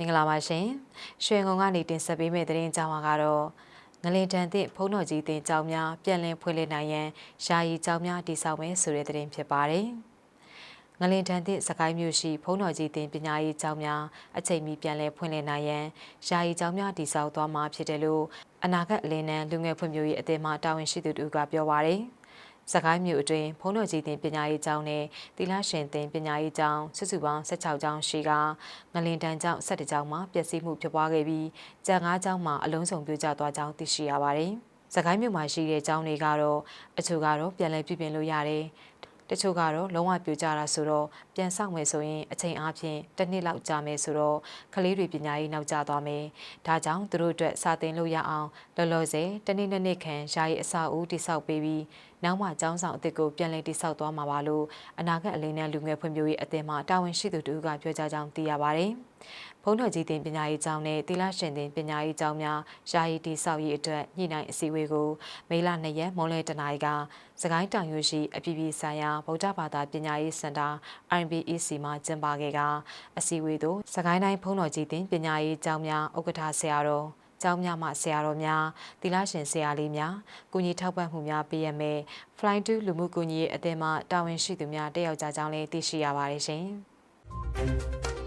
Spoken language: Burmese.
မင်္ဂလာပါရှင်ရွှေငုံကနေတင်ဆက်ပေးမယ့်သတင်းကြောင်းကတော့ငလင်တန်သည့်ဖုံးတော်ကြီးတင်ကြောင်းများပြန်လည်ဖွင့်လှစ်နိုင်ရန်ယာယီကြောင်းများတည်ဆောက်မယ်ဆိုတဲ့သတင်းဖြစ်ပါတယ်ငလင်တန်သည့်စကိုင်းမြို့ရှိဖုံးတော်ကြီးတင်ပညာရေးကျောင်းများအချိန်မီပြန်လည်ဖွင့်လှစ်နိုင်ရန်ယာယီကျောင်းများတည်ဆောက်သွားမှာဖြစ်တယ်လို့အနာဂတ်အလင်းနန်းလူငယ်ဖွံ့ဖြိုးရေးအသင်းမှတာဝန်ရှိသူတို့ကပြောပါရယ်။ စကိုင်းမြို့အတွင်းဖုံးတော်ကြီးတင်ပညာရေးကျောင်းနဲ့တီလာရှင်တင်ပညာရေးကျောင်းစုစုပေါင်း16ကျောင်းရှိကငလင်တန်းကျောင်း17ကျောင်းမှာပျက်စီးမှုဖြစ်ပွားခဲ့ပြီးကျန်5ကျောင်းမှာအလုံးစုံပြိုကျသွားကြောင်းသိရှိရပါတယ်။စကိုင်းမြို့မှာရှိတဲ့ကျောင်းတွေကတော့အချို့ကတော့ပြန်လည်ပြုပြင်လို့ရတယ်တချို့ကတော့လုံးဝပြိုကျတာဆိုတော့ပြန်ဆောက်မယ်ဆိုရင်အချိန်အားဖြင့်တစ်နှစ်လောက်ကြာမယ်ဆိုတော့ကလေးတွေပညာရေးနောက်ကျသွားမယ်။ဒါကြောင့်သူတို့အတွက်စာသင်လို့ရအောင်လောလောဆယ်တစ်နေ့နှစ်နှစ်ခန့်ယာယီအစာအုပ်တိဆောက်ပေးပြီးနောက်မှကျောင်းဆောင်အသစ်ကိုပြန်လည်တိဆောက်သွားမှာပါလို့အနာဂတ်အလင်းနဲ့လူငယ်ဖွံ့ဖြိုးရေးအသင်းမှတာဝန်ရှိသူတို့ကပြောကြားကြောင်းသိရပါတယ်။ဘုန်းတော်ကြီးတင်ပညာရေးကျောင်းနဲ့တိလရှင်တင်ပညာရေးကျောင်းများယာယီတိဆောက်ရေးအတွက်ညှိနှိုင်းအစည်းအဝေးကိုမေလ2ရက်မွန်လယ်တနာရီကစကိုင်းတောင်ရွှေရှိအပြည်ပြည်ဆိုင်ရာဗုဒ္ဓဘာသာပညာရေးစင်တာ IBEC မှာကျင်းပခဲ့ကအစည်းအဝေးသို့စကိုင်းတိုင်းဘုန်းတော်ကြီးတင်ပညာရေးကျောင်းများဥက္ကဋ္ဌဆရာတော် ကျောင်းများမှဆရာတော်များသီလရှင်ဆရာလေးများကုညီထောက်ပံ့မှုများပေးရမယ် Fly to လူမှုကူညီရေးအသင်းမှတာဝန်ရှိသူများတက်ရောက်ကြကြောင်းလည်းသိရှိရပါတယ်ရှင်။